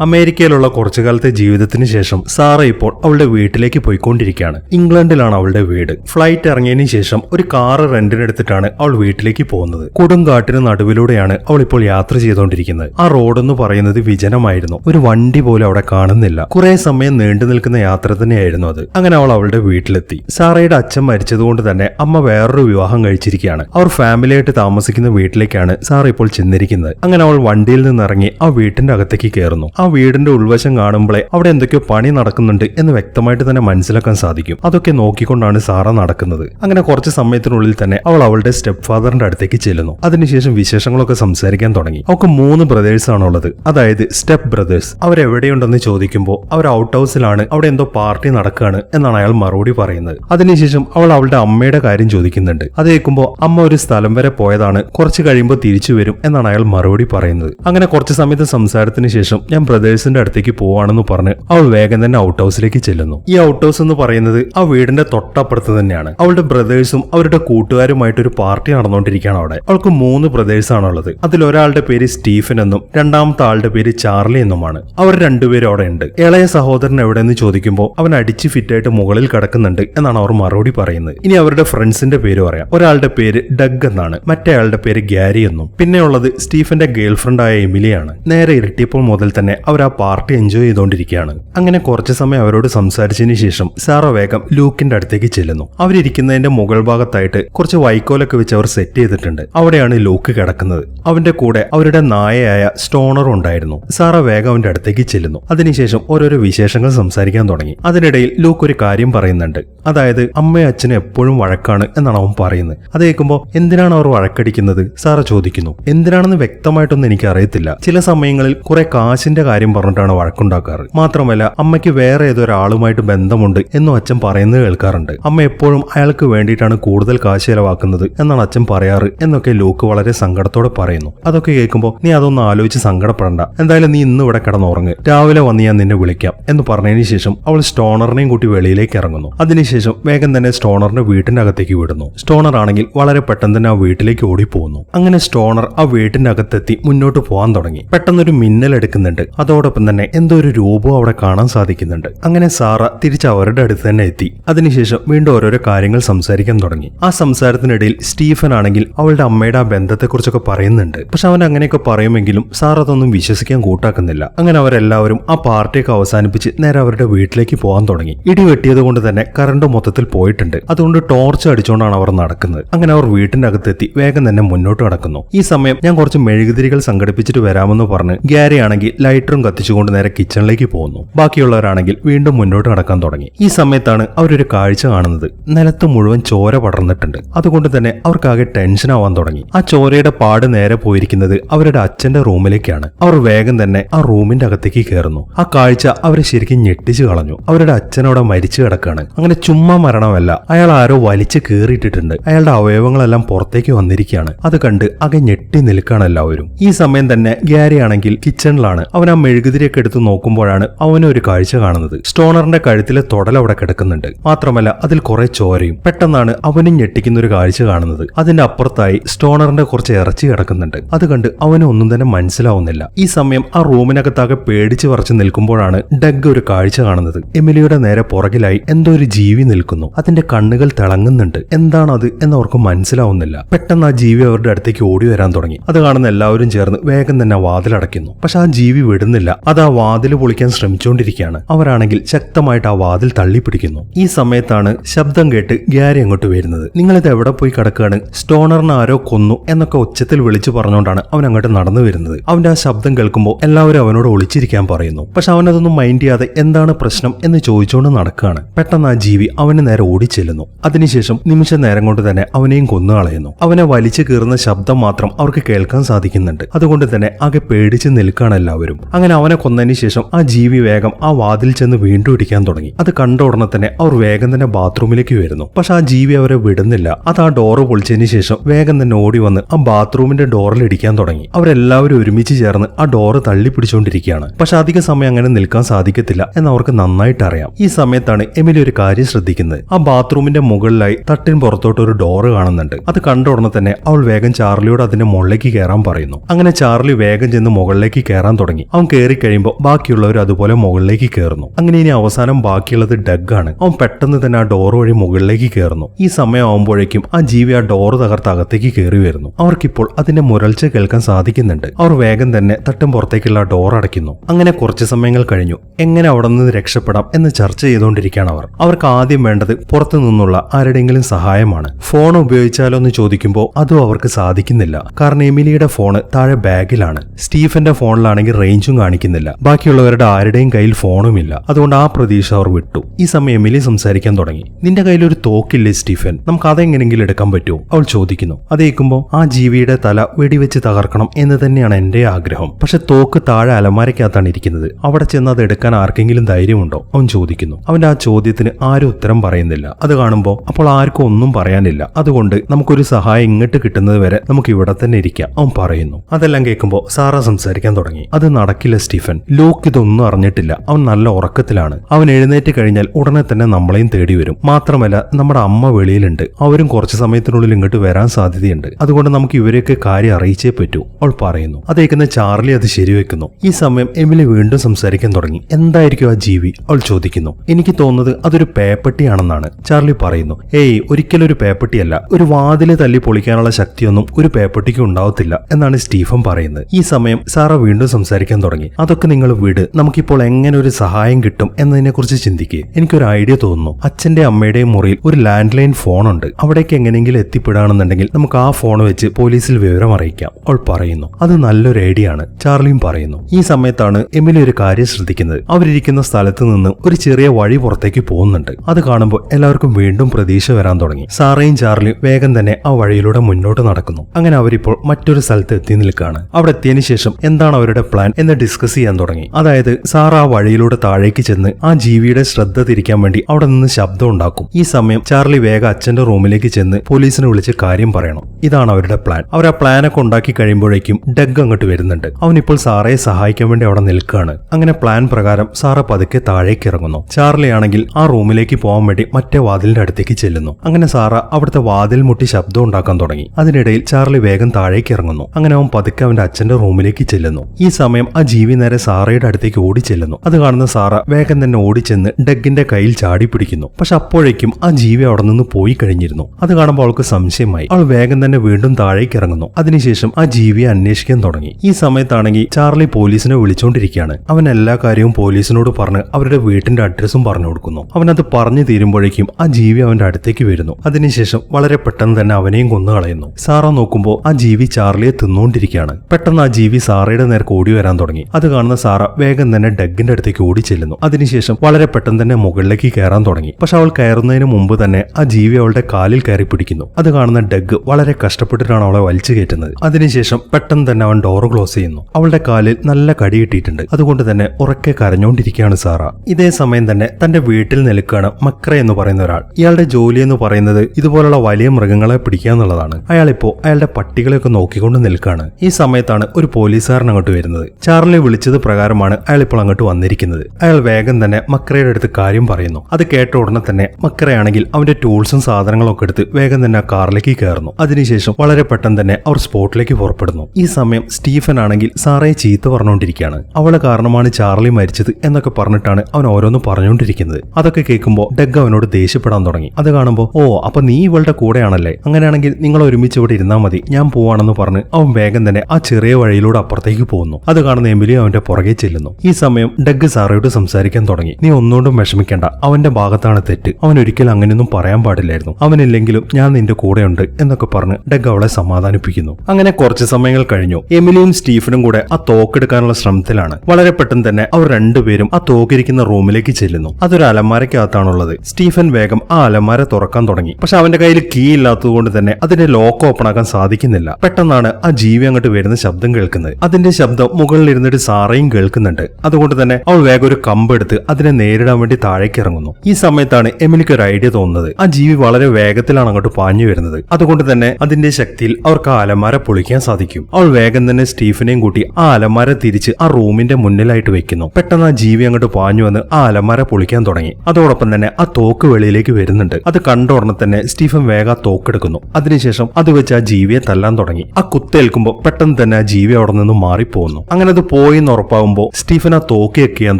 അമേരിക്കയിലുള്ള കുറച്ചു കാലത്തെ ജീവിതത്തിന് ശേഷം സാറ ഇപ്പോൾ അവളുടെ വീട്ടിലേക്ക് പോയിക്കൊണ്ടിരിക്കുകയാണ്. ഇംഗ്ലണ്ടിലാണ് അവളുടെ വീട്. ഫ്ലൈറ്റ് ഇറങ്ങിയതിനു ശേഷം ഒരു കാറ് റെന്റിനെടുത്തിട്ടാണ് അവൾ വീട്ടിലേക്ക് പോകുന്നത്. കൊടുങ്കാട്ടിന് നടുവിലൂടെയാണ് അവൾ ഇപ്പോൾ യാത്ര ചെയ്തുകൊണ്ടിരിക്കുന്നത്. ആ റോഡ് എന്ന് പറയുന്നത് വിജനമായിരുന്നു. ഒരു വണ്ടി പോലും അവിടെ കാണുന്നില്ല. കുറെ സമയം നീണ്ടു നിൽക്കുന്ന യാത്ര തന്നെയായിരുന്നു അത്. അങ്ങനെ അവൾ അവളുടെ വീട്ടിലെത്തി. സാറയുടെ അച്ഛൻ മരിച്ചതുകൊണ്ട് തന്നെ അമ്മ വേറൊരു വിവാഹം കഴിച്ചിരിക്കുകയാണ്. അവർ ഫാമിലിയായിട്ട് താമസിക്കുന്ന വീട്ടിലേക്കാണ് സാറ ഇപ്പോൾ ചെന്നിരിക്കുന്നത്. അങ്ങനെ അവൾ വണ്ടിയിൽ നിന്നിറങ്ങി ആ വീട്ടിന്റെ അകത്തേക്ക് കയറുന്നു. ആ വീടിന്റെ ഉൾവശം കാണുമ്പോഴേ അവിടെ എന്തൊക്കെയോ പണി നടക്കുന്നുണ്ട് എന്ന് വ്യക്തമായിട്ട് തന്നെ മനസ്സിലാക്കാൻ സാധിക്കും. അതൊക്കെ നോക്കിക്കൊണ്ടാണ് സാറ നടക്കുന്നത്. അങ്ങനെ കുറച്ച് സമയത്തിനുള്ളിൽ തന്നെ അവൾ അവളുടെ സ്റ്റെപ്പ് ഫാദറിന്റെ അടുത്തേക്ക് ചെല്ലുന്നു. അതിനുശേഷം വിശേഷങ്ങളൊക്കെ സംസാരിക്കാൻ തുടങ്ങി. അവക്ക് മൂന്ന് ബ്രദേഴ്സ് ആണുള്ളത്. അതായത് സ്റ്റെപ്പ് ബ്രദേഴ്സ് അവരെവിടെയുണ്ടെന്ന് ചോദിക്കുമ്പോൾ അവർ ഔട്ട് ഹൗസിലാണ് അവിടെ എന്തോ പാർട്ടി നടക്കുകയാണ് എന്നാണ് അയാൾ മറുപടി പറയുന്നത്. അതിനുശേഷം അവൾ അവളുടെ അമ്മയുടെ കാര്യം ചോദിക്കുന്നുണ്ട്. അത് കേൾക്കുമ്പോൾ അമ്മ ഒരു സ്ഥലം വരെ പോയതാണ്. കുറച്ച് കഴിയുമ്പോൾ തിരിച്ചു വരും എന്നാണ് അയാൾ മറുപടി പറയുന്നത്. അങ്ങനെ കുറച്ച് സമയത്ത് സംസാരത്തിന് ശേഷം ഞാൻ ബ്രദേഴ്സിന്റെ അടുത്തേക്ക് പോവാണെന്ന് പറഞ്ഞ് അവൾ വേഗം തന്നെ ഔട്ട് ഹൗസിലേക്ക് ചെല്ലുന്നു. ഈ ഔട്ട് ഹൗസ് എന്ന് പറയുന്നത് ആ വീടിന്റെ തൊട്ടപ്പുറത്ത് തന്നെയാണ്. അവളുടെ ബ്രദേഴ്സും അവരുടെ കൂട്ടുകാരുമായിട്ട് ഒരു പാർട്ടി നടന്നുകൊണ്ടിരിക്കുകയാണ് അവിടെ. അവൾക്ക് മൂന്ന് ബ്രദേഴ്സ് ആണുള്ളത്. അതിൽ ഒരാളുടെ പേര് സ്റ്റീഫൻ എന്നും രണ്ടാമത്തെ ആളുടെ പേര് ചാർലി എന്നുമാണ്. അവർ രണ്ടുപേരും അവിടെ ഉണ്ട്. ഇളയ സഹോദരൻ എവിടെയെന്ന് ചോദിക്കുമ്പോൾ അവൻ അടിച്ച് ഫിറ്റായിട്ട് മുകളിൽ കിടക്കുന്നുണ്ട് എന്നാണ് അവർ മറുപടി പറയുന്നത്. ഇനി അവരുടെ ഫ്രണ്ട്സിന്റെ പേര് പറയാം. ഒരാളുടെ പേര് ഡഗ് എന്നാണ്. മറ്റേ ആളുടെ പേര് ഗ്യാരി എന്നും. പിന്നെയുള്ളത് സ്റ്റീഫന്റെ ഗേൾഫ്രണ്ട് ആയ എമിലിയാണ്. നേരെ ഇരട്ടിയപ്പോൾ മുതൽ തന്നെ അവർ ആ പാർട്ടി എൻജോയ് ചെയ്തുകൊണ്ടിരിക്കുകയാണ് അങ്ങനെ കുറച്ച് സമയം അവരോട് സംസാരിച്ചതിന് ശേഷം സാറ വേഗം ലൂക്കിന്റെ അടുത്തേക്ക് ചെല്ലുന്നു. അവരിയ്ക്കുന്നതിന്റെ മുകൾ ഭാഗത്തായിട്ട് കുറച്ച് വൈക്കോലൊക്കെ വെച്ച് അവർ സെറ്റ് ചെയ്തിട്ടുണ്ട്. അവിടെയാണ് ലൂക്ക് കിടക്കുന്നത്. അവന്റെ കൂടെ അവരുടെ നായയായ സ്റ്റോണറും ഉണ്ടായിരുന്നു. സാറ വേഗം അവന്റെ അടുത്തേക്ക് ചെല്ലുന്നു. അതിനുശേഷം ഓരോരോ വിശേഷങ്ങൾ സംസാരിക്കാൻ തുടങ്ങി. അതിനിടയിൽ ലൂക്ക് ഒരു കാര്യം പറയുന്നുണ്ട്. അതായത് അമ്മയും അച്ഛനും എപ്പോഴും വഴക്കാണ് എന്നാണ് അവൻ പറയുന്നത്. അത് കേൾക്കുമ്പോൾ എന്തിനാണ് അവർ വഴക്കടിക്കുന്നത്? സാറ ചോദിക്കുന്നു. എന്തിനാണെന്ന് വ്യക്തമായിട്ടൊന്നും എനിക്ക് അറിയത്തില്ല ചില സമയങ്ങളിൽ കുറെ കാശിന്റെ കാര്യം പറഞ്ഞിട്ടാണ് വഴക്കുണ്ടാക്കാറ്. മാത്രമല്ല അമ്മയ്ക്ക് വേറെ ഏതോ ഒരാളുമായിട്ട് ബന്ധമുണ്ട് എന്നും അച്ഛൻ പറയുന്നത് കേൾക്കാറുണ്ട്. അമ്മ എപ്പോഴും അയാൾക്ക് വേണ്ടിയിട്ടാണ് കൂടുതൽ കാശ് ചെലവാക്കുന്നത് എന്നാണ് അച്ഛൻ പറയാറ് എന്നൊക്കെ ലൂക്ക് വളരെ സങ്കടത്തോടെ പറയുന്നു. അതൊക്കെ കേൾക്കുമ്പോൾ നീ അതൊന്നും ആലോചിച്ച് സങ്കടപ്പെടണ്ട. എന്തായാലും നീ ഇന്ന് ഇവിടെ കിടന്നുറങ്ങ്. രാവിലെ വന്ന് ഞാൻ നിന്നെ വിളിക്കാം എന്ന് പറഞ്ഞതിന് ശേഷം അവൾ സ്റ്റോണറിനെയും കൂട്ടി വെളിയിലേക്ക് ഇറങ്ങുന്നു. അതിനുശേഷം വേഗം തന്നെ സ്റ്റോണറിന്റെ വീട്ടിന്റെ അകത്തേക്ക് വിടുന്നു. സ്റ്റോണർ ആണെങ്കിൽ വളരെ പെട്ടെന്ന് തന്നെ ആ വീട്ടിലേക്ക് ഓടിപ്പോകുന്നു. അങ്ങനെ സ്റ്റോണർ ആ വീട്ടിന്റെ അകത്തെത്തി മുന്നോട്ട് പോകാൻ തുടങ്ങി. പെട്ടെന്നൊരു മിന്നൽ എടുക്കുന്നുണ്ട്. അതോടൊപ്പം തന്നെ എന്തോ ഒരു രൂപവും അവിടെ കാണാൻ സാധിക്കുന്നുണ്ട്. അങ്ങനെ സാറ തിരിച്ച് അവരുടെ അടുത്ത് തന്നെ എത്തി. അതിനുശേഷം വീണ്ടും ഓരോരോ കാര്യങ്ങൾ സംസാരിക്കാൻ തുടങ്ങി. ആ സംസാരത്തിനിടയിൽ സ്റ്റീഫൻ ആണെങ്കിൽ അവളുടെ അമ്മയുടെ ആ ബന്ധത്തെക്കുറിച്ചൊക്കെ പറയുന്നുണ്ട്. പക്ഷെ അവൻ അങ്ങനെയൊക്കെ പറയുമെങ്കിലും സാർ അതൊന്നും വിശ്വസിക്കാൻ കൂട്ടാക്കുന്നില്ല. അങ്ങനെ അവരെല്ലാവരും ആ പാർട്ടിയൊക്കെ അവസാനിപ്പിച്ച് നേരെ അവരുടെ വീട്ടിലേക്ക് പോകാൻ തുടങ്ങി. ഇടി വെട്ടിയത് കൊണ്ട് തന്നെ കറണ്ട് മൊത്തത്തിൽ പോയിട്ടുണ്ട്. അതുകൊണ്ട് ടോർച്ച് അടിച്ചുകൊണ്ടാണ് അവർ നടക്കുന്നത്. അങ്ങനെ അവർ വീട്ടിന്റെ അകത്തെത്തി വേഗം തന്നെ മുന്നോട്ട് നടക്കുന്നു. ഈ സമയം ഞാൻ കുറച്ച് മെഴുകുതിരികൾ സംഘടിപ്പിച്ചിട്ട് വരാമെന്ന് പറഞ്ഞ് ഗ്യാരി ആണെങ്കിൽ ലൈറ്ററും കത്തിച്ചുകൊണ്ട് നേരെ കിച്ചണിലേക്ക് പോകുന്നു. ബാക്കിയുള്ളവരാണെങ്കിൽ വീണ്ടും മുന്നോട്ട് നടക്കാൻ തുടങ്ങി. ഈ സമയത്താണ് അവരൊരു കാഴ്ച കാണുന്നത്. നിലത്ത് മുഴുവൻ ചോര പടർന്നിട്ടുണ്ട്. അതുകൊണ്ട് തന്നെ അവർക്കാകെ ടെൻഷൻ ആവാൻ തുടങ്ങി. ആ ചോരയുടെ പാട് നേരെ പോയിരിക്കുന്നത് അവരുടെ അച്ഛന്റെ റൂമിലേക്കാണ്. അവർ വേഗം തന്നെ ആ റൂമിന്റെ അകത്തേക്ക് കയറുന്നു. ആ കാഴ്ച അവരെ ശരിക്കും ഞെട്ടിച്ചു കളഞ്ഞു. അവരുടെ അച്ഛനവിടെ മരിച്ചു കിടക്കാണ്. അങ്ങനെ ചുമ്മാ മരണമല്ല അയാൾ ആരോ വലിച്ചു കീറിയിട്ടിട്ടുണ്ട്. അയാളുടെ അവയവങ്ങളെല്ലാം പുറത്തേക്ക് വന്നിരിക്കുകയാണ്. അത് കണ്ട് അകെ ഞെട്ടി നിൽക്കാണ് എല്ലാവരും. ഈ സമയം തന്നെ ഗ്യാരി ആണെങ്കിൽ കിച്ചണിലാണ് അവൻ ആ മെഴുകുതിരിയൊക്കെ എടുത്ത് നോക്കുമ്പോഴാണ് അവന് ഒരു കാഴ്ച കാണുന്നത്. സ്റ്റോണറിന്റെ കഴുത്തിലെ തൊടൽ അവിടെ കിടക്കുന്നുണ്ട്. മാത്രമല്ല അതിൽ കുറെ ചോരയും. പെട്ടെന്നാണ് അവനും ഞെട്ടിക്കുന്ന ഒരു കാഴ്ച കാണുന്നത്. അതിന്റെ അപ്പുറത്തായി സ്റ്റോണറിന്റെ കുറച്ച് ഇറച്ചി കിടക്കുന്നുണ്ട്. അത് കണ്ട് അവന് ഒന്നും തന്നെ മനസ്സിലാവുന്നില്ല. ഈ സമയം ആ റൂമിനകത്താകെ പേടിച്ച് വറച്ച് നിൽക്കുമ്പോഴാണ് ഡഗ് ഒരു കാഴ്ച കാണുന്നത്. എമിലിയുടെ നേരെ പുറകിലായി എന്തോ ഒരു ജീവി നിൽക്കുന്നു. അതിന്റെ കണ്ണുകൾ തിളങ്ങുന്നുണ്ട്. എന്താണത് എന്നവർക്ക് മനസ്സിലാവുന്നില്ല. പെട്ടെന്ന് ആ ജീവി അവരുടെ അടുത്തേക്ക് ഓടി വരാൻ തുടങ്ങി. അത് കാണുന്ന എല്ലാവരും ചേർന്ന് വേഗം തന്നെ വാതിലടയ്ക്കുന്നു. പക്ഷെ ആ ജീവി വിടുന്നില്ല അത് ആ വാതിൽ പൊളിക്കാൻ ശ്രമിച്ചുകൊണ്ടിരിക്കുകയാണ് അവരാണെങ്കിൽ ശക്തമായിട്ട് ആ വാതിൽ തള്ളിപ്പിടിക്കുന്നു. ഈ സമയത്താണ് ശബ്ദം കേട്ട് ഗ്യാരി അങ്ങോട്ട് വരുന്നത്. നിങ്ങളിത് എവിടെ പോയി കിടക്കുകയാണ് സ്റ്റോണറിന് ആരോ കൊന്നു എന്നൊക്കെ ഉച്ചത്തിൽ വിളിച്ചു പറഞ്ഞുകൊണ്ടാണ് അവൻ അങ്ങോട്ട് നടന്നു വരുന്നത്. അവന്റെ ആ ശബ്ദം കേൾക്കുമ്പോൾ എല്ലാവരും അവനോട് ഒളിച്ചിരിക്കാൻ പറയുന്നു. പക്ഷെ അവനതൊന്നും മൈൻഡ് ചെയ്യാതെ എന്താണ് പ്രശ്നം എന്ന് ചോദിച്ചുകൊണ്ട് നടക്കുകയാണ്. പെട്ടെന്ന് ആ ജീവി അവന് നേരെ ഓടിച്ചെല്ലുന്നു. അതിനുശേഷം നിമിഷ നേരം കൊണ്ട് തന്നെ അവനെയും കൊന്നു കളയുന്നു. അവനെ വലിച്ചു കീറുന്ന ശബ്ദം മാത്രം അവർക്ക് കേൾക്കാൻ സാധിക്കുന്നുണ്ട്. അതുകൊണ്ട് തന്നെ ആകെ പേടിച്ച് നിൽക്കുകയാണ് എല്ലാവരും. അങ്ങനെ അവനെ കൊന്നതിന് ശേഷം ആ ജീവി വേഗം ആ വാതിൽ ചെന്ന് വീണ്ടും ഇടിക്കാൻ തുടങ്ങി. അത് കണ്ട ഉടനെ തന്നെ അവർ വേഗം തന്നെ ബാത്റൂമിലേക്ക് വരുന്നു പക്ഷെ ആ ജീവി അവരെ വിടുന്നില്ല. അത് ആ ഡോറ് പൊളിച്ചതിന് ശേഷം വേഗം തന്നെ ഓടി വന്ന് ആ ബാത്റൂമിന്റെ ഡോറിൽ ഇടിക്കാൻ തുടങ്ങി. അവരെല്ലാവരും ഒരുമിച്ച് ചേർന്ന് ആ ഡോറ് തള്ളി പിടിച്ചുകൊണ്ടിരിക്കുകയാണ് പക്ഷെ അധിക സമയം അങ്ങനെ നിൽക്കാൻ സാധിക്കത്തില്ല എന്ന് അവർക്ക് നന്നായിട്ട് അറിയാം. ഈ സമയത്താണ് എമിലി ഒരു കാര്യം ശ്രദ്ധിക്കുന്നത്. ആ ബാത്റൂമിന്റെ മുകളിലായി തട്ടിൻ പുറത്തോട്ട് ഒരു ഡോറ് കാണുന്നുണ്ട്. അത് കണ്ട ഉടനെ തന്നെ അവൾ വേഗം ചാർലിയോട് അതിന്റെ മുകളിലേക്ക് കയറാൻ പറയുന്നു. അങ്ങനെ ചാർലി വേഗം ചെന്ന് മുകളിലേക്ക് കയറാൻ തുടങ്ങി. അവൻ കയറി കഴിയുമ്പോൾ ബാക്കിയുള്ളവർ അതുപോലെ മുകളിലേക്ക് കയറുന്നു അങ്ങനെ ഇനി അവസാനം ബാക്കിയുള്ളത് ഡഗ് ആണ്. അവൻ പെട്ടെന്ന് തന്നെ ആ ഡോർ വഴി മുകളിലേക്ക് കയറുന്നു ഈ സമയമാകുമ്പോഴേക്കും ആ ജീവി ആ ഡോർ തകർത്ത് അകത്തേക്ക് കയറി വരുന്നു. അവർക്കിപ്പോൾ അതിന്റെ മുരൾച്ച കേൾക്കാൻ സാധിക്കുന്നുണ്ട്. അവർ വേഗം തന്നെ തട്ടും പുറത്തേക്കുള്ള ഡോർ അടയ്ക്കുന്നു. അങ്ങനെ കുറച്ച് സമയങ്ങൾ കഴിഞ്ഞു. എങ്ങനെ അവിടെ നിന്ന് രക്ഷപ്പെടാം എന്ന് ചർച്ച ചെയ്തുകൊണ്ടിരിക്കുകയാണ് അവർ. അവർക്ക് ആദ്യം വേണ്ടത് പുറത്തു നിന്നുള്ള ആരുടെയെങ്കിലും സഹായമാണ്. ഫോൺ ഉപയോഗിച്ചാലോ എന്ന് ചോദിക്കുമ്പോൾ അതും അവർക്ക് സാധിക്കുന്നില്ല. കാരണം എമിലിയുടെ ഫോണ് താഴെ ബാഗിലാണ്. സ്റ്റീഫന്റെ ഫോണിലാണെങ്കിൽ റേഞ്ചും കാണിക്കുന്നില്ല. ബാക്കിയുള്ളവരുടെ ആരുടെയും കയ്യിൽ ഫോണുമില്ല. അതുകൊണ്ട് ആ പ്രതീക്ഷ അവർ വിട്ടു. ഈ സമയം എമിലി സംസാരിക്കാൻ തുടങ്ങി. നിന്റെ കയ്യിൽ ഒരു തോക്കില്ലേ സ്റ്റീഫൻ? നമുക്ക് അതെങ്ങനെങ്കിലും എടുക്കാൻ പറ്റുമോ? അവൾ ചോദിക്കുന്നു. അതേക്കുമ്പോൾ ആ ജീവിയുടെ തല വെടിവെച്ച് തകർക്കണം എന്ന് തന്നെയാണ് എന്റെ ആഗ്രഹം. പക്ഷെ തോക്ക് താഴെ അലമാരയ്ക്കകത്താണ് ഇരിക്കുന്നത്. അവിടെ ചെന്ന് അത് എടുക്കാൻ ആർക്കെങ്കിലും ധൈര്യമുണ്ടോ? അവൻ ചോദിക്കുന്നു. അവന്റെ ആ ചോദ്യത്തിന് ആരും ഉത്തരം പറയുന്നില്ല. അത് കാണുമ്പോൾ അപ്പോൾ ആർക്കും ഒന്നും പറയാനില്ല. അതുകൊണ്ട് നമുക്കൊരു സഹായം ഇങ്ങോട്ട് കിട്ടുന്നത് വരെ നമുക്ക് ഇവിടെ തന്നെ ഇരിക്കാം. അവൻ പറയുന്നു. അതെല്ലാം കേൾക്കുമ്പോൾ സാറ സംസാരിക്കാൻ തുടങ്ങി. അത് നടക്കില്ല. സ്റ്റീഫൻ. ലോക്ക് ഇതൊന്നും അറിഞ്ഞിട്ടില്ല. അവൻ നല്ല ഉറക്കത്തിലാണ്. അവൻ എഴുന്നേറ്റ് കഴിഞ്ഞാൽ ഉടനെ തന്നെ നമ്മളെയും തേടി വരും. മാത്രമല്ല നമ്മുടെ അമ്മ വെളിയിലുണ്ട്. അവരും കുറച്ച് സമയത്തിനുള്ളിൽ ഇങ്ങോട്ട് വരാൻ സാധ്യതയുണ്ട്. അതുകൊണ്ട് നമുക്ക് ഇവരെയൊക്കെ കാര്യം അറിയിച്ചേ പറ്റൂ അവൾ പറയുന്നു. അതേക്കുന്ന ചാർലി അത് ശരിവെക്കുന്നു. ഈ സമയം എമിലി വീണ്ടും സംസാരിക്കാൻ തുടങ്ങി. എന്തായിരിക്കും ആ ജീവി? അവൾ ചോദിക്കുന്നു. എനിക്ക് തോന്നുന്നത് അതൊരു പേപ്പട്ടിയാണെന്നാണ്. ചാർലി പറയുന്നു. ഏയ് ഒരിക്കലും ഒരു പേപ്പട്ടിയല്ല. ഒരു വാതിൽ തല്ലി പൊളിക്കാനുള്ള ശക്തിയൊന്നും ഒരു പേപ്പട്ടിക്കും ഉണ്ടാവത്തില്ല എന്നാണ് സ്റ്റീഫൻ പറയുന്നത്. ഈ സമയം സാറ വീണ്ടും സംസാരിക്കാൻ തുടങ്ങി. അതൊക്കെ നിങ്ങൾ വിട്. നമുക്കിപ്പോൾ എങ്ങനെ ഒരു സഹായം കിട്ടും എന്നതിനെ കുറിച്ച് ചിന്തിക്കുക എനിക്കൊരു ഐഡിയ തോന്നുന്നു. അച്ഛന്റെ അമ്മയുടെയും മുറിയിൽ ഒരു ലാൻഡ് ലൈൻ ഫോൺ ഉണ്ട് അവിടേക്ക് എങ്ങനെയെങ്കിലും എത്തിപ്പെടാണെന്നുണ്ടെങ്കിൽ നമുക്ക് ആ ഫോൺ വെച്ച് പോലീസിൽ വിവരം അറിയിക്കാം. അവൾ പറയുന്നു. അത് നല്ലൊരു ഐഡിയ ആണ്. ചാർലിയും പറയുന്നു. ഈ സമയത്താണ് എമിലി ഒരു കാര്യം ശ്രദ്ധിക്കുന്നത്. അവരിരിക്കുന്ന സ്ഥലത്ത് നിന്ന് ഒരു ചെറിയ വഴി പുറത്തേക്ക് പോകുന്നുണ്ട്. അത് കാണുമ്പോൾ എല്ലാവർക്കും വീണ്ടും പ്രതീക്ഷ വരാൻ തുടങ്ങി. സാറയും ചാർലിയും വേഗം തന്നെ ആ വഴിയിലൂടെ മുന്നോട്ട് നടക്കുന്നു. അങ്ങനെ അവരിപ്പോൾ മറ്റൊരു സ്ഥലത്ത് എത്തി നിൽക്കുകയാണ്. അവിടെ എത്തിയതിനു ശേഷം എന്താണ് അവരുടെ പ്ലാൻ എന്ന് ഡിസ്കസ് ചെയ്യാൻ തുടങ്ങി. അതായത് സാർ ആ വഴിയിലൂടെ താഴേക്ക് ചെന്ന് ആ ജീവിയുടെ ശ്രദ്ധ തിരിക്കാൻ വേണ്ടി അവിടെ നിന്ന് ശബ്ദം ഉണ്ടാക്കും. ഈ സമയം ചാർലി വേഗ അച്ഛന്റെ റൂമിലേക്ക് ചെന്ന് പോലീസിനെ വിളിച്ച് കാര്യം പറയണം. ഇതാണ് അവരുടെ പ്ലാൻ അവർ ആ പ്ലാനൊക്കെ ഉണ്ടാക്കി കഴിയുമ്പോഴേക്കും ഡഗ് അങ്ങോട്ട് വരുന്നുണ്ട്. അവൻ ഇപ്പോൾ സാറയെ സഹായിക്കാൻ വേണ്ടി അവിടെ നിൽക്കുകയാണ്. അങ്ങനെ പ്ലാൻ പ്രകാരം സാറ പതുക്കെ താഴേക്ക് ഇറങ്ങുന്നു. ചാർലി ആണെങ്കിൽ ആ റൂമിലേക്ക് പോകാൻ വേണ്ടി മറ്റേ വാതിലിന്റെ അടുത്തേക്ക് ചെല്ലുന്നു. അങ്ങനെ സാറ അവിടുത്തെ വാതിൽ മുട്ടി ശബ്ദം ഉണ്ടാക്കാൻ തുടങ്ങി. അതിനിടയിൽ ചാർലി വേഗം താഴേക്ക് ഇറങ്ങുന്നു. അങ്ങനെ അവൻ പതുക്കെ അവന്റെ അച്ഛന്റെ റൂമിലേക്ക് ചെല്ലുന്നു. ഈ സമയം ആ ജീവി നേരെ സാറയുടെ അടുത്തേക്ക് ഓടിച്ചെല്ലുന്നു. അത് കാണുന്ന സാറ വേഗം തന്നെ ഓടിച്ചെന്ന് ഡഗിന്റെ കയ്യിൽ ചാടി പിടിക്കുന്നു. പക്ഷെ അപ്പോഴേക്കും ആ ജീവി അവിടെ നിന്ന് പോയി കഴിഞ്ഞിരുന്നു. അത് കാണുമ്പോൾ അവൾക്ക് സംശയമായി. അവൾ വേഗം തന്നെ വീണ്ടും താഴേക്ക് ഇറങ്ങുന്നു. അതിനുശേഷം ആ ജീവിയെ അന്വേഷിക്കാൻ തുടങ്ങി. ഈ സമയത്താണെങ്കിൽ ചാർലി പോലീസിനെ വിളിച്ചുകൊണ്ടിരിക്കുകയാണ് അവൻ എല്ലാ കാര്യവും പോലീസിനോട് പറഞ്ഞ് അവരുടെ വീട്ടിന്റെ അഡ്രസ്സും പറഞ്ഞു കൊടുക്കുന്നു. അവനത് പറഞ്ഞു തീരുമ്പോഴേക്കും ആ ജീവി അവന്റെ അടുത്തേക്ക് വരുന്നു. അതിനുശേഷം വളരെ പെട്ടെന്ന് തന്നെ അവനെയും കൊന്നു കളയുന്നു. സാറ നോക്കുമ്പോൾ ആ ജീവി ചാർലിയെ തിന്നുകൊണ്ടിരിക്കുകയാണ്. പെട്ടെന്ന് ആ ജീവി സാറയുടെ നേർക്ക് ഓടി വരാൻ തുടങ്ങി. അത് കാണുന്ന സാറ വേഗം തന്നെ ഡഗിന്റെ അടുത്തേക്ക് ഓടി ചെല്ലുന്നു അതിനുശേഷം വളരെ പെട്ടെന്ന് തന്നെ മുകളിലേക്ക് കയറാൻ തുടങ്ങി. പക്ഷെ അവൾ കയറുന്നതിന് മുമ്പ് തന്നെ ആ ജീവി അവളുടെ കാലിൽ കയറി പിടിക്കുന്നു. അത് കാണുന്ന ഡഗ് വളരെ കഷ്ടപ്പെട്ടിട്ടാണ് അവളെ വലിച്ചു കയറ്റുന്നത്. അതിനുശേഷം പെട്ടെന്ന് തന്നെ അവൻ ഡോർ ക്ലോസ് ചെയ്യുന്നു. അവളുടെ കാലിൽ നല്ല കടി കിട്ടിയിട്ടുണ്ട്. അതുകൊണ്ട് തന്നെ ഉറക്കെ കരഞ്ഞുകൊണ്ടിരിക്കുകയാണ് സാറ. ഇതേ സമയം തന്നെ തന്റെ വീട്ടിൽ നിൽക്കുകയാണ് മക്ര എന്ന് പറയുന്ന ഒരാൾ. ഇയാളുടെ ജോലി എന്ന് പറയുന്നത് ഇതുപോലുള്ള വലിയ മൃഗങ്ങളെ പിടിക്കുക എന്നുള്ളതാണ്. അയാളിപ്പോ അയാളുടെ പട്ടികളെയൊക്കെ നോക്കിക്കൊണ്ട് നിൽക്കുകയാണ്. ഈ സമയത്താണ് ഒരു പോലീസുകാരൻ അങ്ങോട്ട് വരുന്നത്. ചാർലി വിളിച്ചത് പ്രകാരമാണ് അയാൾ ഇപ്പോൾ അങ്ങോട്ട് വന്നിരിക്കുന്നത്. അയാൾ വേഗം തന്നെ മക്രയുടെ അടുത്ത് കാര്യം പറയുന്നു. അത് കേട്ട ഉടനെ തന്നെ മക്രയാണെങ്കിൽ അവന്റെ ടൂൾസും സാധനങ്ങളും ഒക്കെ എടുത്ത് വേഗം തന്നെ ആ കാറിലേക്ക് കയറുന്നു. അതിനുശേഷം വളരെ പെട്ടെന്ന് തന്നെ അവർ സ്പോട്ടിലേക്ക് പുറപ്പെടുന്നു. ഈ സമയം സ്റ്റീഫൻ ആണെങ്കിൽ സാറയെ ചീത്ത പറഞ്ഞുകൊണ്ടിരിക്കുകയാണ്. അവളെ കാരണമാണ് ചാർലി മരിച്ചത് എന്നൊക്കെ പറഞ്ഞിട്ടാണ് അവൻ ഓരോന്ന് പറഞ്ഞുകൊണ്ടിരിക്കുന്നത്. അതൊക്കെ കേൾക്കുമ്പോൾ ഡഗ് അവനോട് ദേഷ്യപ്പെടാൻ തുടങ്ങി. അത് കാണുമ്പോൾ ഓ അപ്പൊ നീ ഇവളുടെ കൂടെയാണല്ലേ? അങ്ങനെയാണെങ്കിൽ നിങ്ങൾ ഒരുമിച്ച് ഇവിടെ ഇരുന്നാൽ മതി. ഞാൻ പോവാണെന്ന് പറഞ്ഞ് അവൻ വേഗം തന്നെ ആ ചെറിയ വഴിയിലൂടെ അപ്പുറത്തേക്ക് പോകുന്നു. അത് കാണുന്ന എമിലി അവന്റെ പുറകെ ചെല്ലുന്നു. ഈ സമയം ഡഗ് സാറയോട് സംസാരിക്കാൻ തുടങ്ങി. നീ ഒന്നുകൊണ്ടും വിഷമിക്കേണ്ട. അവന്റെ ഭാഗത്താണ് തെറ്റ്. അവൻ ഒരിക്കലും അങ്ങനെയൊന്നും പറയാൻ പാടില്ലായിരുന്നു. അവനില്ലെങ്കിലും ഞാൻ നിന്റെ കൂടെയുണ്ട് എന്നൊക്കെ പറഞ്ഞ് ഡഗ് അവളെ സമാധാനിപ്പിക്കുന്നു. അങ്ങനെ കുറച്ച് സമയങ്ങൾ കഴിഞ്ഞു. എമിലിയും സ്റ്റീഫനും കൂടെ ആ തോക്കെടുക്കാനുള്ള ശ്രമത്തിലാണ്. വളരെ പെട്ടെന്ന് തന്നെ അവർ രണ്ടുപേരും ആ തോക്കിരിക്കുന്ന റൂമിലേക്ക് ചെല്ലുന്നു. അതൊരു അലമാരക്കകത്താണുള്ളത് സ്റ്റീഫൻ വേഗം ആ അലമാര തുറക്കാൻ തുടങ്ങി. പക്ഷെ അവന്റെ കയ്യിൽ കീ ഇല്ലാത്തതുകൊണ്ട് തന്നെ അതിന്റെ ലോക്ക് ഓപ്പൺ ആക്കാൻ സാധിക്കുന്നില്ല. പെട്ടെന്നാണ് ആ ജീവി അങ്ങോട്ട് വരുന്ന ശബ്ദം കേൾക്കുന്നത്. അതിന്റെ ശബ്ദം മുകളിൽ ഇരുന്നിട്ട് സാറയും കേൾക്കുന്നുണ്ട്. അതുകൊണ്ട് തന്നെ അവൾ വേഗം ഒരു കമ്പെടുത്ത് അതിനെ നേരിടാൻ വേണ്ടി താഴേക്ക് ഇറങ്ങുന്നു. ഈ സമയത്താണ് എമിലിക്ക് ഒരു ഐഡിയ തോന്നുന്നത്. ആ ജീവി വളരെ വേഗത്തിലാണ് അങ്ങോട്ട് പാഞ്ഞു വരുന്നത്. അതുകൊണ്ട് തന്നെ അതിന്റെ ശക്തിയിൽ അവർക്ക് ആ അലമാര പൊളിക്കാൻ സാധിക്കും. അവൾ വേഗം തന്നെ സ്റ്റീഫനെയും കൂട്ടി ആ അലമാര തിരിച്ച് ആ റൂമിന്റെ മുന്നിലായിട്ട് വെക്കുന്നു. പെട്ടെന്ന് ആ ജീവി അങ്ങോട്ട് പാഞ്ഞു വന്ന് ആ അലമാര പൊളിക്കാൻ തുടങ്ങി. അതോടൊപ്പം തന്നെ ആ തോക്ക് വെളിയിലേക്ക് വരുന്നുണ്ട്. അത് കണ്ട ഉടനെ തന്നെ സ്റ്റീഫൻ വേഗം ആ തോക്കെടുക്കുന്നു അതിനുശേഷം അത് വെച്ച് ആ ജീവിയെ തല്ലാൻ തുടങ്ങി. ആ കുത്തേൽക്കുമ്പോൾ പെട്ടെന്ന് തന്നെ ആ ജീവി അവിടെ നിന്ന് മാറിപ്പോകുന്നു. അങ്ങനെ അത് പോയി എന്ന് ഉറപ്പാകുമ്പോൾ സ്റ്റീഫൻ ആ തോക്ക് ചെയ്യാൻ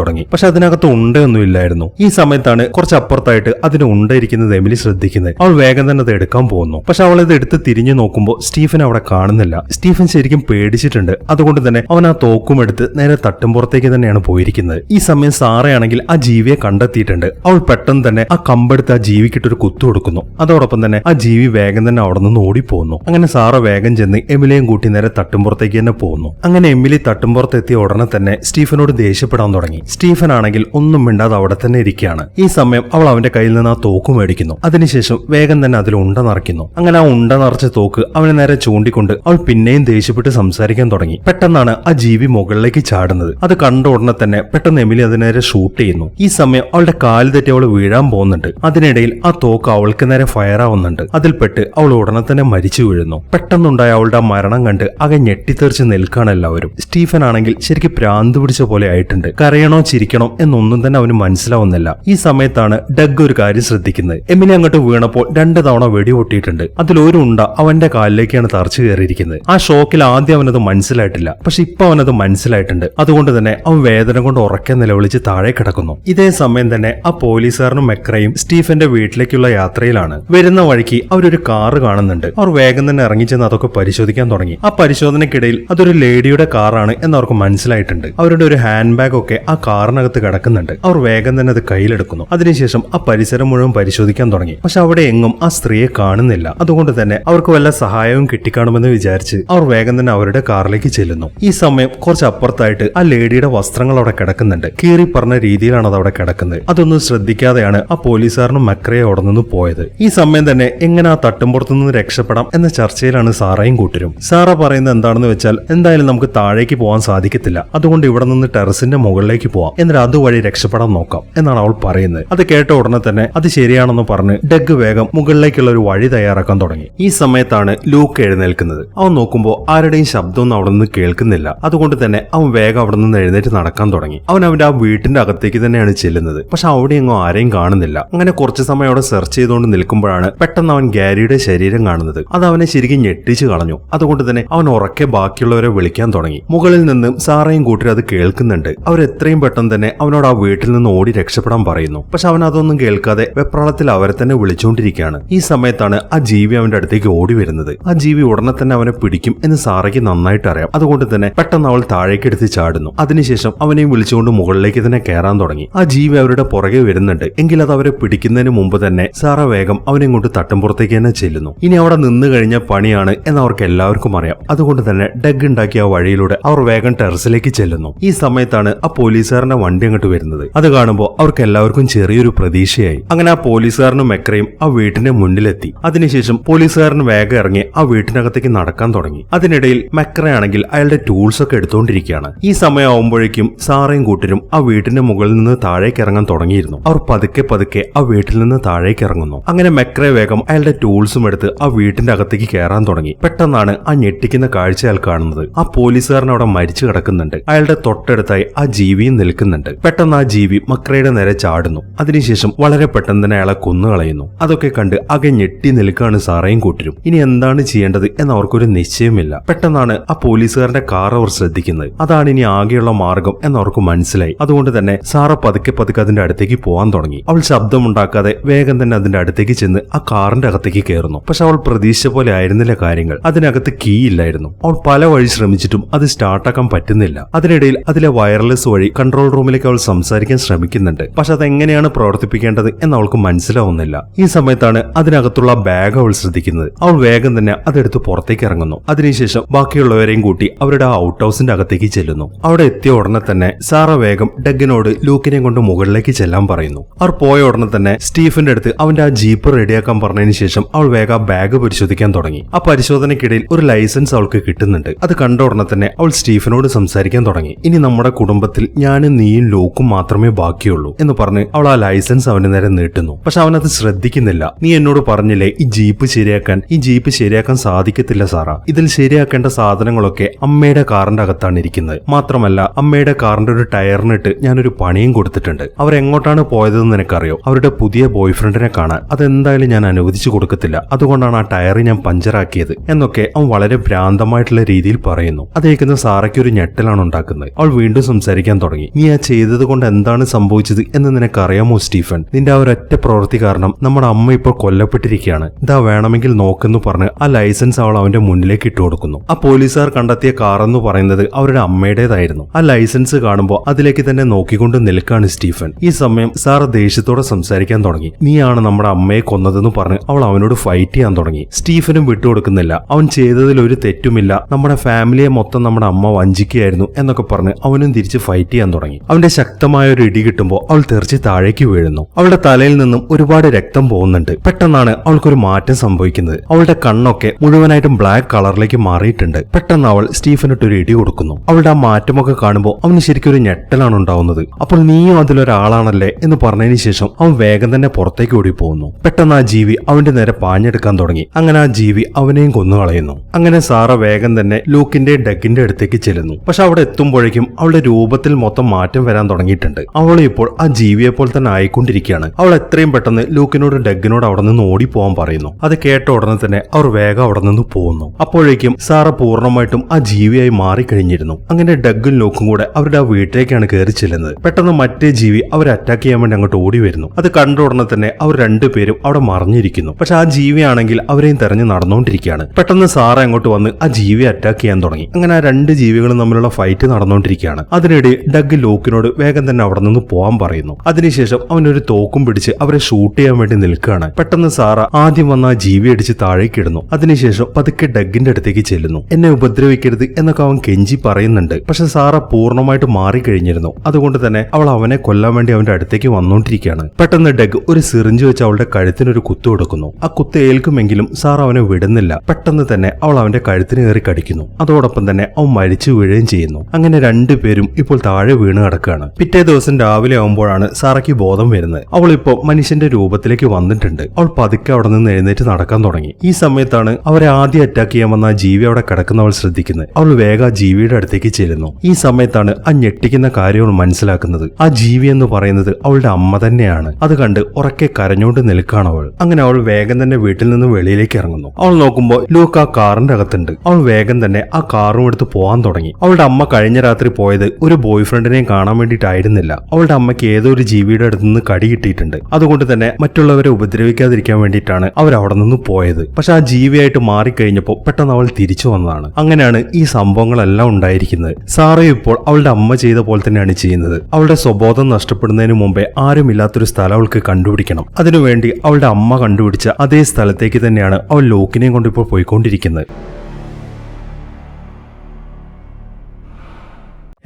തുടങ്ങി. പക്ഷെ അതിനകത്ത് ഉണ്ടയൊന്നും ഇല്ലായിരുന്നു. ഈ സമയത്താണ് കുറച്ച് അപ്പുറത്തായിട്ട് അതിന് ഉണ്ടായിരിക്കുന്നത് എമിലി ശ്രദ്ധിക്കുന്നത്. അവൾ വേഗം തന്നെ അത് എടുക്കാൻ പോകുന്നു പക്ഷെ അവൾ ഇത് എടുത്ത് തിരിഞ്ഞു നോക്കുമ്പോൾ സ്റ്റീഫൻ അവിടെ കാണുന്നില്ല. സ്റ്റീഫൻ ശരിക്കും പേടിച്ചിട്ടുണ്ട്. അതുകൊണ്ട് തന്നെ അവൻ ആ തോക്കും എടുത്ത് നേരെ തട്ടുംപുറത്തേക്ക് തന്നെയാണ് പോയിരിക്കുന്നത്. ഈ സമയം സാറയാണെങ്കിൽ ആ ജീവിയെ കണ്ടെത്തിയിട്ടുണ്ട്. അവൾ പെട്ടെന്ന് തന്നെ ആ കമ്പെടുത്ത് ആ ജീവിക്കിട്ട് ഒരു കുത്തു കൊടുക്കുന്നു. അതോടൊപ്പം തന്നെ ആ ജീവി വേഗം തന്നെ അവിടെ നിന്ന് ഓടിപ്പോകുന്നു അങ്ങനെ സാറ വേഗം ചെന്ന് എമിലിയും കൂട്ടി നേരെ തട്ടുംപുറത്തേക്ക് തന്നെ പോകുന്നു അങ്ങനെ എമിലി തട്ടുംപുറത്ത് എത്തിയ ഉടനെ തന്നെ സ്റ്റീഫനോട് ദേഷ്യപ്പെടാൻ തുടങ്ങി. സ്റ്റീഫൻ ആണെങ്കിൽ ഒന്നും മിണ്ടാതെ അവിടെ തന്നെ ഇരിക്കുകയാണ്. ഈ സമയം അവൾ അവന്റെ കയ്യിൽ നിന്ന് ആ തോക്ക് മേടിക്കുന്നു. അതിനുശേഷം വേഗം തന്നെ അതിൽ ഉണ്ട നിറയ്ക്കുന്നു. അങ്ങനെ ആ ഉണ്ട നിറച്ച തോക്ക് അവനെ നേരെ ചൂണ്ടിക്കൊണ്ട് അവൾ പിന്നെയും ദേഷ്യപ്പെട്ട് സംസാരിക്കാൻ തുടങ്ങി. പെട്ടെന്നാണ് ആ ജീവി മുകളിലേക്ക് ചാടുന്നത്. അത് കണ്ട ഉടനെ തന്നെ പെട്ടെന്ന് എമിലി അതിനേരെ ഷൂട്ട് ചെയ്യുന്നു. ഈ സമയം അവളുടെ കാൽ തെറ്റി അവൾ വീഴാൻ പോകുന്നുണ്ട്. അതിനിടയിൽ ആ തോക്ക് അവൾക്ക് നേരെ ഫയർ ആവുന്നുണ്ട്. അതിൽപ്പെട്ട് അവൾ ഉടനെ തന്നെ മരിച്ചു വീഴുന്നു. പെട്ടെന്നുണ്ടായ അവളുടെ മരണം കണ്ട് ആകെ ഞെട്ടിത്തെറിച്ച് നിൽക്കാണ് എല്ലാവരും. സ്റ്റീഫൻ ആണെങ്കിൽ ശരിക്കും ഭ്രാന്ത് പിടിച്ച പോലെ ആയിട്ടുണ്ട്. കരയണോ ചിരിക്കണോ എന്നൊന്നും തന്നെ അവന് മനസ്സിലാവുന്നില്ല. ഈ സമയത്താണ് ഡഗ് ഒരു കാര്യം ശ്രദ്ധിക്കുന്നത്. എമിലി അങ്ങോട്ട് വീണപ്പോൾ രണ്ട് തവണ വെടി പൊട്ടിയിട്ടുണ്ട്. അതിലൊരു ഉണ്ട അവന്റെ കാലിലേക്കാണ് തറച്ചു കയറിയിരിക്കുന്നത്. ആ ഷോക്കിൽ ആദ്യം അവനത് മനസ്സിലായിട്ടില്ല. പക്ഷെ ഇപ്പൊ അവനത് മനസ്സിലായിട്ടുണ്ട്. അതുകൊണ്ട് തന്നെ അവൻ വേദന കൊണ്ട് ഉറക്കെ നിലവിളിച്ച് താഴെ കിടക്കുന്നു. ഇതേ സമയം തന്നെ ആ പോലീസുകാരനും മെക്രയും സ്റ്റീഫന്റെ വീട്ടിലേക്കുള്ള യാത്രയിലാണ്. വരുന്ന വഴിക്ക് അവരൊരു കാറ് കാണുന്നുണ്ട്. അവർ വേഗം തന്നെ ഇറങ്ങിച്ചെന്ന് അതൊക്കെ പരിശോധിക്കാൻ തുടങ്ങി. ആ പരിശോധനയ്ക്കിടയിൽ അതൊരു ലേഡിയുടെ കാറാണ് എന്ന് മനസ്സിലായിട്ടുണ്ട്. അവരുടെ ഒരു ഹാൻഡ് ബാഗ് ഒക്കെ ആ കാറിനകത്ത് കിടക്കുന്നുണ്ട്. അവർ വേഗം തന്നെ അത് കയ്യിലെടുക്കുന്നു. അതിനുശേഷം ആ പരിസരം മുഴുവൻ പരിശോധിക്കാൻ തുടങ്ങി. പക്ഷെ അവിടെ എങ്ങും ആ സ്ത്രീയെ കാണുന്നില്ല. അതുകൊണ്ട് തന്നെ അവർക്ക് വല്ല സഹായവും കിട്ടിക്കാണുമെന്ന് വിചാരിച്ച് അവർ വേഗം തന്നെ അവരുടെ കാറിലേക്ക് ചെല്ലുന്നു. ഈ സമയം കുറച്ച് അപ്പുറത്തായിട്ട് ആ ലേഡിയുടെ വസ്ത്രങ്ങൾ അവിടെ കിടക്കുന്നുണ്ട്. കീറി പറഞ്ഞ രീതിയിലാണ് അത് അവിടെ കിടക്കുന്നത്. അതൊന്നും ശ്രദ്ധിക്കാതെയാണ് ആ പോലീസുകാരനും മക്രയെ അവിടെ നിന്ന് പോയത്. ഈ സമയം തന്നെ എങ്ങനെ ആ തട്ടുമ്പുറത്തു നിന്ന് രക്ഷപ്പെടാം എന്ന ചർച്ചയിലാണ് സാറയും കൂട്ടരും. സാറ പറയുന്നത് എന്താണെന്ന് വെച്ചാൽ എന്തായാലും നമുക്ക് താഴേക്ക് പോകാൻ സാധിക്കത്തില്ല. അതുകൊണ്ട് ഇവിടെ നിന്ന് ടെറസിന്റെ മുകളിലേക്ക് പോവാം. എന്നിട്ട് അതുവഴി രക്ഷപ്പെടാൻ നോക്കാം. എന്നാണ് അവൾ പറയുന്നത്. അത് കേട്ട ഉടനെ തന്നെ അത് ശരിയാണെന്ന് പറഞ്ഞ് ഡഗ് വേഗം മുകളിലേക്കുള്ള ഒരു വഴി തയ്യാറാക്കാൻ തുടങ്ങി. ഈ സമയത്താണ് ലൂക്ക് എഴുന്നേൽക്കുന്നത്. അവൻ നോക്കുമ്പോൾ ആരുടെയും ശബ്ദമൊന്നും അവിടെ നിന്ന് കേൾക്കുന്നില്ല. അതുകൊണ്ട് തന്നെ അവൻ വേഗം അവിടെ നിന്ന് എഴുന്നേറ്റ് നടക്കാൻ തുടങ്ങി. അവൻ അവന്റെ ആ വീട്ടിന്റെ അകത്തേക്ക് തന്നെയാണ് ചെല്ലുന്നത്. പക്ഷെ അവിടെ എങ്ങും ആരെയും കാണുന്നില്ല. അങ്ങനെ കുറച്ച് സമയം അവിടെ സെർച്ച് ചെയ്തുകൊണ്ട് നിൽക്കുമ്പോഴാണ് പെട്ടെന്ന് അവൻ ഗാരിയുടെ ശരീരം കാണുന്നത്. അത് അവനെ ശരിക്കും ഞെട്ടിച്ച് കളഞ്ഞു. അതുകൊണ്ട് തന്നെ അവൻ ഉറക്കെ ബാക്കിയുള്ളവരെ വിളിക്കാൻ തുടങ്ങി. മുകളിൽ നിന്നും സാറയും കൂട്ടരും അത് കേൾക്കുന്നുണ്ട്. അവർ എത്രയും പെട്ടെന്ന് തന്നെ അവനോട് ആ വീട്ടിൽ നിന്ന് ഓടി രക്ഷപ്പെടാൻ പറയുന്നു. പക്ഷെ അവൻ അതൊന്നും കേൾക്കാതെ വെപ്രാളത്തിൽ അവരെ തന്നെ വിളിച്ചുകൊണ്ടിരിക്കുകയാണ്. ഈ സമയത്താണ് ആ ജീവി അവന്റെ അടുത്തേക്ക് ഓടി വരുന്നത്. ആ ജീവി ഉടനെ തന്നെ അവനെ പിടിക്കും എന്ന് സാറയ്ക്ക് നന്നായിട്ട് അറിയാം. അതുകൊണ്ട് തന്നെ പെട്ടെന്ന് അവൾ താഴേക്ക് എടുത്ത് ചാടുന്നു. അതിനുശേഷം അവനെയും വിളിച്ചുകൊണ്ട് മുകളിലേക്ക് തന്നെ കയറാൻ തുടങ്ങി. ആ ജീവി അവരുടെ പുറകെ വരുന്നുണ്ട്. എങ്കിൽ അത് അവരെ പിടിക്കുന്നതിന് മുമ്പ് തന്നെ സാറ വേഗം അവനെ കൊണ്ട് തട്ടുംപുറത്തേക്ക് തന്നെ ചെല്ലുന്നു. ഇനി അവിടെ നിന്ന് കഴിഞ്ഞ പണിയാണ് എന്ന് അവർക്ക് എല്ലാവർക്കും അറിയാം. അതുകൊണ്ട് തന്നെ ഡഗ് ഉണ്ടാക്കിയ വഴിയിലൂടെ അവർ വേഗം ടെറസിലേക്ക് ചെല്ലുന്നു. ഈ സമയത്താണ് ആ പോലീസുകാരന്റെ വണ്ടി അങ്ങോട്ട് വരുന്നത്. അത് കാണുമ്പോൾ അവർക്ക് എല്ലാവർക്കും ചെറിയൊരു പ്രതീക്ഷയായി. അങ്ങനെ ആ പോലീസുകാരനും മെക്രയും ആ വീട്ടിന്റെ മുന്നിലെത്തി. അതിനുശേഷം പോലീസുകാരൻ വേഗം ഇറങ്ങി ആ വീട്ടിനകത്തേക്ക് നടക്കാൻ തുടങ്ങി. അതിനിടയിൽ മെക്രയാണെങ്കിൽ അയാളുടെ ടൂൾസ് ഒക്കെ എടുത്തുകൊണ്ടിരിക്കുകയാണ്. ഈ സമയമാകുമ്പോഴേക്കും സാറയും കൂട്ടരും ആ വീട്ടിന്റെ മുകളിൽ നിന്ന് താഴേക്ക് ഇറങ്ങാൻ തുടങ്ങിയിരുന്നു. അവർ പതുക്കെ പതുക്കെ ആ വീട്ടിൽ നിന്ന് താഴേക്ക് ഇറങ്ങുന്നു. അങ്ങനെ മെക്രെ വേഗം അയാളുടെ ടൂൾസും എടുത്ത് ആ വീട്ടിന്റെ അകത്തേക്ക് കയറാൻ തുടങ്ങി. പെട്ടെന്നാണ് ആ ഞെട്ടിക്കുന്ന കാഴ്ച അയാൾ കാണുന്നത്. ആ പോലീസുകാരൻ അവിടെ മരിച്ചു കിടക്കുന്നുണ്ട് അയാളുടെ തൊട്ടടുത്തായി ആ ജീവിയും നിൽക്കുന്നുണ്ട്. പെട്ടെന്ന് ആ ജീവി മക്രയുടെ നേരെ ചാടുന്നു. അതിനുശേഷം വളരെ പെട്ടെന്ന് തന്നെ അയാളെ കൊന്നുകളയുന്നു. അതൊക്കെ കണ്ട് അകെ ഞെട്ടി നിൽക്കുകയാണ് സാറേയും കൂട്ടരും. ഇനി എന്താണ് ചെയ്യേണ്ടത് എന്ന് അവർക്കൊരു നിശ്ചയമില്ല. പെട്ടെന്നാണ് ആ പോലീസുകാരന്റെ കാർ അവർ ശ്രദ്ധിക്കുന്നത്. അതാണ് ഇനി ആകെയുള്ള മാർഗം എന്ന് അവർക്ക് മനസ്സിലായി. അതുകൊണ്ട് തന്നെ സാറ പതുക്കെ പതുക്കെ അതിന്റെ അടുത്തേക്ക് പോകാൻ തുടങ്ങി. അവൾ ശബ്ദമുണ്ടാക്കാതെ വേഗം തന്നെ അതിന്റെ അടുത്തേക്ക് ചെന്ന് ആ കാറിന്റെ അകത്തേക്ക് കയറുന്നു. പക്ഷെ അവൾ പ്രതീക്ഷിച്ച പോലെ ആയിരുന്നില്ല കാര്യങ്ങൾ. അതിനകത്ത് കീ ഇല്ലായിരുന്നു. അവൾ പല വഴി ശ്രമിച്ചിട്ടും അത് സ്റ്റാർട്ടാക്കാൻ പറ്റുന്നില്ല. അതിനിടയിൽ അതിലെ വയർലെസ് വഴി കൺട്രോൾ റൂമിലേക്ക് അവൾ സംസാരിക്കാൻ ശ്രമിക്കുന്നുണ്ട്. പക്ഷെ അതെങ്ങനെയാണ് പ്രവർത്തിപ്പിക്കേണ്ടത് എന്ന് അവൾക്ക് മനസ്സിലാവുന്നില്ല. ഈ സമയത്താണ് അതിനകത്തുള്ള ബാഗ് അവൾ ശ്രദ്ധിക്കുന്നത്. അവൾ വേഗം തന്നെ അതെടുത്ത് പുറത്തേക്ക് ഇറങ്ങുന്നു. അതിനുശേഷം ബാക്കിയുള്ളവരെയും കൂട്ടി അവരുടെ ഔട്ട് ഹൗസിന്റെ അകത്തേക്ക് ചെല്ലുന്നു. അവിടെ എത്തിയ ഉടനെ തന്നെ സാറ വേഗം ഡഗിനോട് ലൂക്കിനെ കൊണ്ട് മുകളിലേക്ക് ചെല്ലാൻ പറയുന്നു. അവർ പോയ ഉടനെ തന്നെ സ്റ്റീഫിന്റെ അടുത്ത് അവന്റെ ആ ജീപ്പ് റെഡിയാക്കാൻ പറഞ്ഞതിന് ശേഷം അവൾ വേഗം ബാഗ് പരിശോധിക്കാൻ തുടങ്ങി. ആ പരിശോധനയ്ക്കിടയിൽ ഒരു ലൈസൻസ് അവൾക്ക് കിട്ടുന്നുണ്ട്. അത് കണ്ട ഉടനെ തന്നെ അവൾ സ്റ്റീഫനോട് സംസാരിക്കാൻ തുടങ്ങി. ഇനി നമ്മുടെ കുടുംബത്തിൽ ഞാനും നീയും ലോക്കും മാത്രമേ ബാക്കിയുള്ളൂ എന്ന് പറഞ്ഞ് അവൾ ആ ലൈസൻസ് അവന് നേരെ നീട്ടുന്നു. പക്ഷെ അവനത് ശ്രദ്ധിക്കുന്നില്ല. നീ എന്നോട് പറഞ്ഞില്ലേ ഈ ജീപ്പ് ശരിയാക്കാൻ ഈ ജീപ്പ് ശരിയാക്കാൻ സാധിക്കത്തില്ല സാറാ. ഇതിൽ ശരിയാക്കേണ്ട സാധനങ്ങളൊക്കെ അമ്മയുടെ കാറിന്റെ അകത്താണ് ഇരിക്കുന്നത്. മാത്രമല്ല അമ്മയുടെ കാറിന്റെ ഒരു ടയറിനിട്ട് ഞാനൊരു പണിയും കൊടുത്തിട്ടുണ്ട്. അവർ എങ്ങോട്ടാണ് പോയതെന്ന് നിനക്കറിയോ? അവരുടെ പുതിയ ബോയ്ഫ്രണ്ടിനെ കാണാൻ. അതെന്തായാലും ഞാൻ അനുവദിച്ചു കൊടുക്കത്തില്ല. അതുകൊണ്ടാണ് ആ ടയർ ഞാൻ പഞ്ചറാക്കിയത് എന്നൊക്കെ അവൻ വളരെ ഭ്രാന്തമായിട്ടുള്ള രീതിയിൽ പറയുന്നു. അത് കേൾക്കുന്ന സാറയ്ക്ക് ഒരു ഞെട്ടലാണ് ഉണ്ടാക്കുന്നത്. അവൾ വീണ്ടും സംസാരിക്കാൻ തുടങ്ങി. നീ ആ ചെയ്തത് കൊണ്ട് എന്താണ് സംഭവിച്ചത് എന്ന് നിനക്കറിയാമോ സ്റ്റീഫൻ? നിന്റെ ആ ഒരൊറ്റ പ്രവൃത്തി കാരണം നമ്മുടെ അമ്മ ഇപ്പോൾ കൊല്ലപ്പെട്ടിരിക്കുകയാണ്. ഇതാ വേണമെങ്കിൽ നോക്കെന്ന് പറഞ്ഞ് ആ ലൈസൻസ് അവൾ അവന്റെ മുന്നിലേക്ക് ഇട്ടു കൊടുക്കുന്നു. ആ പോലീസുകാർ കണ്ടെത്തിയ കാർ എന്ന് പറയുന്നത് അവരുടെ അമ്മയുടേതായിരുന്നു. ആ ലൈസൻസ് കാണുമ്പോൾ അതിലേക്ക് തന്നെ നോക്കിക്കൊണ്ട് നിൽക്കാണ് സ്റ്റീഫൻ. ഈ സമയം സാർ ദേഷ്യത്തോടെ സംസാരിക്കാൻ തുടങ്ങി. നീയാണ് നമ്മുടെ അമ്മയെ കൊന്നതെന്ന് പറഞ്ഞ് അവൾ അവനോട് ഫൈറ്റ് ചെയ്യാൻ തുടങ്ങി. സ്റ്റീഫനും വിട്ടുകൊടുക്കുന്നില്ല. അവൻ ചെയ്തതിൽ ഒരു തെറ്റുമില്ല. നമ്മുടെ ഫാമിലിയെ മൊത്തം നമ്മുടെ അമ്മ വഞ്ചിക്കുകയായിരുന്നു എന്നൊക്കെ പറഞ്ഞ് അവനും തിരിച്ച് ഫൈറ്റ് ചെയ്യാൻ തുടങ്ങി. അവന്റെ ശക്തമായ ഒരു ഇടി കിട്ടുമ്പോൾ അവൾ തെറിച്ച് താഴേക്ക് വീഴുന്നു. അവളുടെ തലയിൽ നിന്നും ഒരുപാട് രക്തം പോകുന്നുണ്ട്. പെട്ടെന്നാണ് അവൾക്കൊരു മാറ്റം സംഭവിക്കുന്നത്. അവളുടെ കണ്ണൊക്കെ മുഴുവനായിട്ടും ബ്ലാക്ക് കളറിലേക്ക് മാറിയിട്ടുണ്ട്. പെട്ടെന്ന് അവൾ സ്റ്റീഫനിട്ട് ഒരു ഇടി കൊടുക്കുന്നു. അവളുടെ ആ മാറ്റമൊക്കെ കാണുമ്പോൾ അവന് ശരിക്കും ഒരു ഞെട്ടലാണ് ഉണ്ടാവുന്നത്. അപ്പോൾ നീയും അതിലൊരാളാണല്ലേ എന്ന് പറഞ്ഞതിന് ശേഷം അവൻ വേഗം തന്നെ പുറത്തേക്ക് ഓടി പോകുന്നു പെട്ടെന്ന് ആ ജീവി അവന്റെ നേരെ പാഞ്ഞെടുക്കാൻ തുടങ്ങി. അങ്ങനെ ആ ജീവി അവനെയും കൊന്നു കളയുന്നു അങ്ങനെ സാറ വേഗം തന്നെ ലൂക്കിന്റെ ഡെക്കിന്റെ അടുത്തേക്ക് ചെല്ലുന്നു. പക്ഷെ അവിടെ എത്തുമ്പോഴേക്കും അവളുടെ രൂപത്തിൽ മൊത്തം മാറ്റം വരാൻ തുടങ്ങിയിട്ടുണ്ട്. അവൾ ഇപ്പോൾ ആ ജീവിയെ പോലെ തന്നെ ആയിക്കൊണ്ടിരിക്കുകയാണ്. അവൾ എത്രയും പെട്ടെന്ന് ലൂക്കിനോടും ഡെഗിനോട് അവിടെ നിന്ന് ഓടിപ്പോവാൻ പറയുന്നു. അത് കേട്ട ഉടനെ തന്നെ അവർ വേഗം അവിടെ നിന്ന് പോകുന്നു. അപ്പോഴേക്കും സാറ പൂർണമായിട്ടും ആ ജീവിയായി മാറിക്കഴിഞ്ഞിരുന്നു. അങ്ങനെ ഡഗും ലൂക്കും കൂടെ അവരുടെ ആ വീട്ടിലേക്കാണ് കയറി ചെല്ലുന്നത്. പെട്ടെന്ന് മറ്റേ ജീവി അവരെ അറ്റാക്ക് ചെയ്യാൻ വേണ്ടി അങ്ങോട്ട് ഓടി വരുന്നു. അത് കണ്ട ഉടനെ തന്നെ അവർ രണ്ടുപേരും അവിടെ മറിഞ്ഞിരിക്കുന്നു. പക്ഷെ ആ ജീവിയാണെങ്കിൽ അവരെയും തെരഞ്ഞു നടന്നുകൊണ്ടിരിക്കുകയാണ്. പെട്ടെന്ന് സാറ അങ്ങോട്ട് വന്ന് ആ ജീവിയെ അറ്റാക്ക് ചെയ്യാൻ തുടങ്ങി. അങ്ങനെ ആ രണ്ട് ജീവികളും തമ്മിലുള്ള ഫൈറ്റ് നടന്നുകൊണ്ടിരിക്കുകയാണ് അതിനിടെ ഡഗ് ലോക്കിനോട് വേഗം തന്നെ അവിടെ നിന്ന് പോകാൻ പറയുന്നു. അതിനുശേഷം അവൻ ഒരു തോക്കും പിടിച്ച് അവരെ ഷൂട്ട് ചെയ്യാൻ വേണ്ടി നിൽക്കുകയാണ്. പെട്ടെന്ന് സാറ ആദ്യം വന്ന ജീവി അടിച്ച് താഴേക്ക് ഇടുന്നു. അതിനുശേഷം പതുക്കെ ഡഗിന്റെ അടുത്തേക്ക് ചെല്ലുന്നു. എന്നെ ഉപദ്രവിക്കരുത് എന്നൊക്കെ അവൻ കെഞ്ചി പറയുന്നുണ്ട്. പക്ഷെ സാറ പൂർണമായിട്ട് മാറിക്കഴിഞ്ഞിരുന്നു. അതുകൊണ്ട് തന്നെ അവൾ അവനെ കൊല്ലാൻ വേണ്ടി അവന്റെ അടുത്തേക്ക് വന്നുകൊണ്ടിരിക്കുകയാണ് പെട്ടെന്ന് ഡഗ് ഒരു സിറിഞ്ച് വെച്ച് അവളുടെ കഴുത്തിനൊരു കുത്തു കൊടുക്കുന്നു. ആ കുത്ത് ഏൽക്കുമെങ്കിലും സാർ അവനെ വിടുന്നില്ല. പെട്ടെന്ന് തന്നെ അവൾ അവന്റെ കഴുത്തിന് കയറി കടിക്കുന്നു. അതോടൊപ്പം തന്നെ അവൻ മരിച്ചു വീഴുകയും ചെയ്യുന്നു. അങ്ങനെ രണ്ടുപേരും ഇപ്പോൾ താഴെ വീണ് കിടക്കുകയാണ്. പിറ്റേ ദിവസം രാവിലെ ആകുമ്പോഴാണ് സാറയ്ക്ക് ബോധം വരുന്നത്. അവൾ ഇപ്പോൾ മനുഷ്യന്റെ രൂപത്തിലേക്ക് വന്നിട്ടുണ്ട്. അവൾ പതുക്കെ അവിടെ നിന്ന് എഴുന്നേറ്റ് നടക്കാൻ തുടങ്ങി. ഈ സമയത്താണ് അവരെ ആദ്യം അറ്റാക്ക് ചെയ്യാൻ വന്ന ജീവി അവിടെ കിടക്കുന്ന അവൾ ശ്രദ്ധിക്കുന്നത്. അവൾ വേഗ ജീവിയുടെ അടുത്തേക്ക് ചെല്ലുന്നു. ഈ സമയത്താണ് ആ ഞെട്ടിക്കുന്ന കാര്യം അവൾ മനസ്സിലാക്കുന്നത്. ആ ജീവി എന്ന് പറയുന്നത് അവളുടെ അമ്മ തന്നെയാണ്. അത് കണ്ട് ഉറക്കെ കരഞ്ഞുകൊണ്ട് നിൽക്കുകയാണ് അവൾ. അങ്ങനെ അവൾ വേഗം തന്നെ വീട്ടിൽ നിന്ന് വെളിയിലേക്ക് ഇറങ്ങുന്നു. അവൾ നോക്കുമ്പോൾ ലൂക്ക് ആ കാറിന്റെ അകത്തുണ്ട്. അവൾ വേഗം തന്നെ ആ കാറും എടുത്ത് പോകാൻ തുടങ്ങി. അവളുടെ അമ്മ കഴിഞ്ഞ രാത്രി പോയത് ഒരു ബോയ് ഫ്രണ്ടിനെയും കാണാൻ വേണ്ടിയിട്ടായിരുന്നില്ല. അവളുടെ അമ്മയ്ക്ക് ഏതോ ഒരു ജീവിയുടെ അടുത്ത് നിന്ന് കടി കിട്ടിയിട്ടുണ്ട്. അതുകൊണ്ട് തന്നെ മറ്റുള്ളവരെ ഉപദ്രവിക്കാതിരിക്കാൻ വേണ്ടിയിട്ടാണ് അവർ അവിടെ നിന്ന് പോയത്. പക്ഷെ ആ ജീവിയായിട്ട് മാറിക്കഴിഞ്ഞപ്പോൾ പെട്ടെന്ന് അവൾ തിരിച്ചു വന്നതാണ്. അങ്ങനെയാണ് ഈ സംഭവങ്ങളെല്ലാം ഉണ്ടായിരിക്കുന്നത്. സാറ ഇപ്പോൾ അവളുടെ അമ്മ ചെയ്ത പോലെ തന്നെയാണ് ചെയ്യുന്നത്. അവളുടെ സ്വബോധം നഷ്ടപ്പെടുന്നതിന് മുമ്പേ ആരുമില്ലാത്തൊരു സ്ഥലം അവൾക്ക് കണ്ടുപിടിക്കണം. അതിനുവേണ്ടി അവളുടെ അമ്മ കണ്ടുപിടിച്ച അതേ സ്ഥലത്തേക്ക് തന്നെയാണ് അവൾ ലോക്കിനെയും കൊണ്ട് ഇപ്പോൾ പോയിക്കൊണ്ടിരിക്കുന്നത്.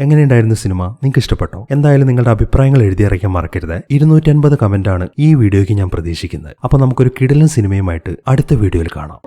എങ്ങനെയുണ്ടായിരുന്നു സിനിമ? നിങ്ങൾക്ക് ഇഷ്ടപ്പെട്ടോ? എന്തായാലും നിങ്ങളുടെ അഭിപ്രായങ്ങൾ എഴുതി അറിയിക്കാൻ മറക്കരുത്. ഇരുന്നൂറ്റൻപത് കമന്റ് ആണ് ഈ വീഡിയോയ്ക്ക് ഞാൻ പ്രതീക്ഷിക്കുന്നത്. അപ്പോൾ നമുക്കൊരു കിടലൻ സിനിമയുമായിട്ട് അടുത്ത വീഡിയോയിൽ കാണാം.